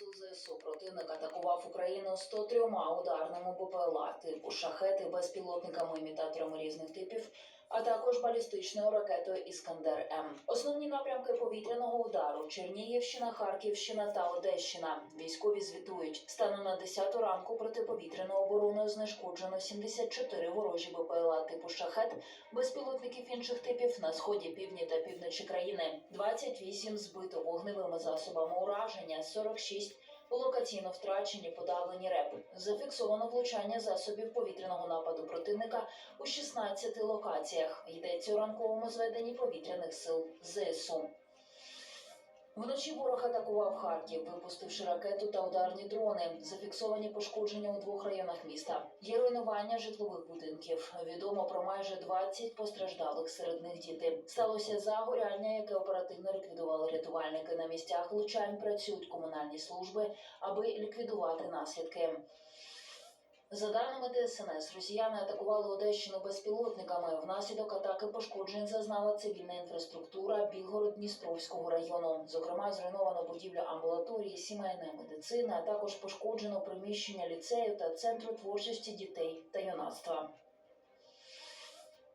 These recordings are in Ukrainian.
комплексу ЗСУ. Противник атакував Україну 103 ударними БПЛА типу шахети безпілотниками імітаторами різних типів, також балістичною ракетою Іскандер М. Основні напрямки повітряного удару: Чернігівщина, Харківщина та Одещина. Військові звітують станом на 10 ранку протиповітряною обороною знешкоджено 74 ворожі БПЛА типу шахет, безпілотників інших типів на сході, півдні та півночі країни, 28 збито вогневими засобами ураження, 46 локаційно втрачені подавлені реп. Зафіксовано влучання засобів повітряного нападу противника у 16 локаціях. Йдеться у ранковому зведенні повітряних сил ЗСУ. Вночі ворог атакував Харків, випустивши ракету та ударні дрони. Зафіксовані пошкодження у двох районах міста. Є руйнування житлових будинків. Відомо про майже 20 постраждалих серед них діти. Сталося загоряння, яке оперативно ліквідували рятувальники. На місцях влучань працюють комунальні служби, аби ліквідувати наслідки. За даними ДСНС, росіяни атакували Одещину безпілотниками. Внаслідок атаки пошкоджень зазнала цивільна інфраструктура Білгород-Дністровського району. Зокрема, зруйновано будівлю амбулаторії, сімейної медицини, а також пошкоджено приміщення ліцею та центру творчості дітей та юнацтва.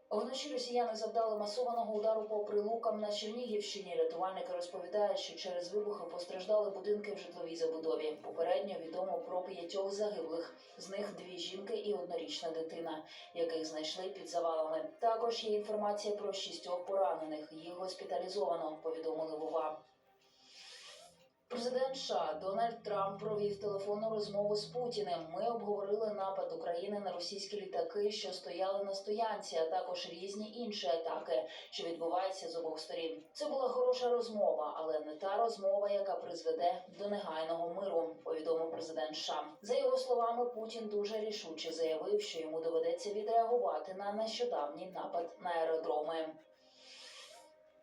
Вночі росіяни завдали масованого удару по прилукам на Чернігівщині. Рятувальники розповідають, що через вибухи постраждали будинки в житловій забудові. Попередньо відомо про п'ятьох загиблих. З них дві жінки і однорічна дитина, яких знайшли під завалами. Також є інформація про шістьох поранених. Їх госпіталізовано. Повідомили ВОВА. Президент США Дональд Трамп провів телефонну розмову з Путіним. Ми обговорили напад України на російські літаки, що стояли на стоянці, а також різні інші атаки, що відбуваються з обох сторін. Це була хороша розмова, але не та розмова, яка призведе до негайного миру. Повідомив президент США. За його словами, Путін дуже рішуче заявив, що йому доведеться відреагувати на нещодавній напад на аеродроми.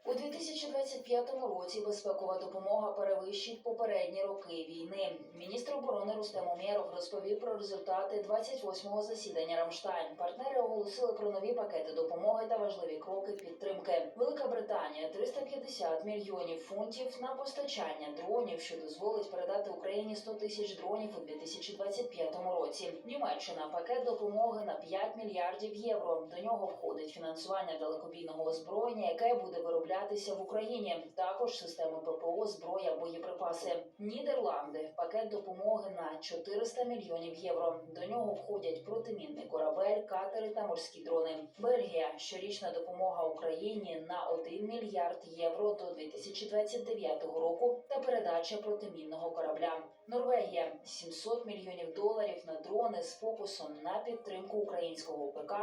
У 2025 році безпекова допомога перевищить попередні роки війни. Міністр оборони Рустем Умєров розповів про результати 28-го засідання Рамштайн. Партнери оголосили про нові пакети допомоги та важливі кроки підтримки. Велика Британія 350 мільйонів фунтів на постачання дронів, що дозволить передати Україні 100 тисяч дронів у 2025 році. Німеччина пакет допомоги на 5 мільярдів євро. До нього входить фінансування далекобійного озброєння, яке буде вироблятися в Україні. Також системи ППО, зброя, боєприпаси. Нідерланди пакет допомоги на 400 мільйонів євро. До нього входять протимінний корабель, катери та морські дрони. Бельгія щорічна допомога Україні на 1 мільярд євро до 2029 року та передача протимінного корабля. Норвегія 700 мільйонів доларів на дрони з фокусом на підтримку українського ПК,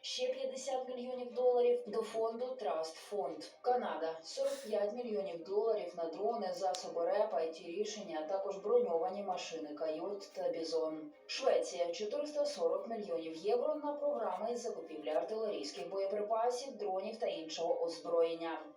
ще 50 мільйонів доларів до фонду Trust Fund. Канада 45 мільйонів доларів на дрони, засоби репа і ті рішення, а також броньовані машини Кайот та Бізон. Швеція 440 мільйонів євро на програми із закупівлі артилерійських боєприпасів, дронів та іншого озброєння.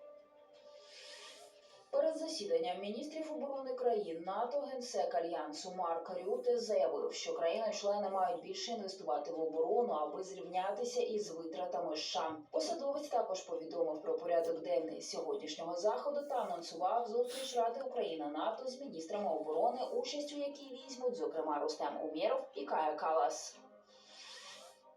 Перед засіданням міністрів оборони країн НАТО генсек альянсу Марк Рюте заявив, що країни-члени мають більше інвестувати в оборону, аби зрівнятися із витратами США. Посадовець також повідомив про порядок денний сьогоднішнього заходу та анонсував зустріч Ради Україна НАТО з міністрами оборони, участь у якій візьмуть зокрема Рустем Умєров і Кая Калас.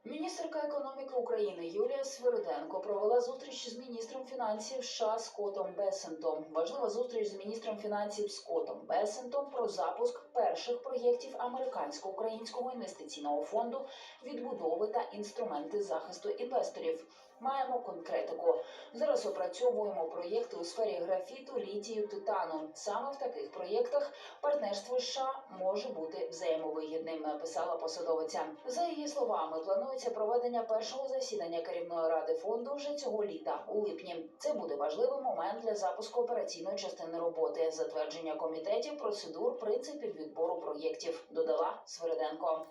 Міністерка економіки України Юлія Свириденко провела зустріч з міністром фінансів США Скотом Бесентом. Важлива зустріч з міністром фінансів Скотом Бесентом про запуск перших проєктів американсько-українського інвестиційного фонду відбудови та інструменти захисту інвесторів. Маємо конкретику. Зараз опрацьовуємо проєкти у сфері графіту, літію, титану. Саме в таких проєктах партнерство США може бути взаємовигідним. Написала посадовиця. За її словами, планується проведення першого засідання керівної ради фонду вже цього літа, у липні. Це буде важливий момент для запуску операційної частини роботи, затвердження комітетів, процедур, принципів відбору проєктів. Додала Свириденко.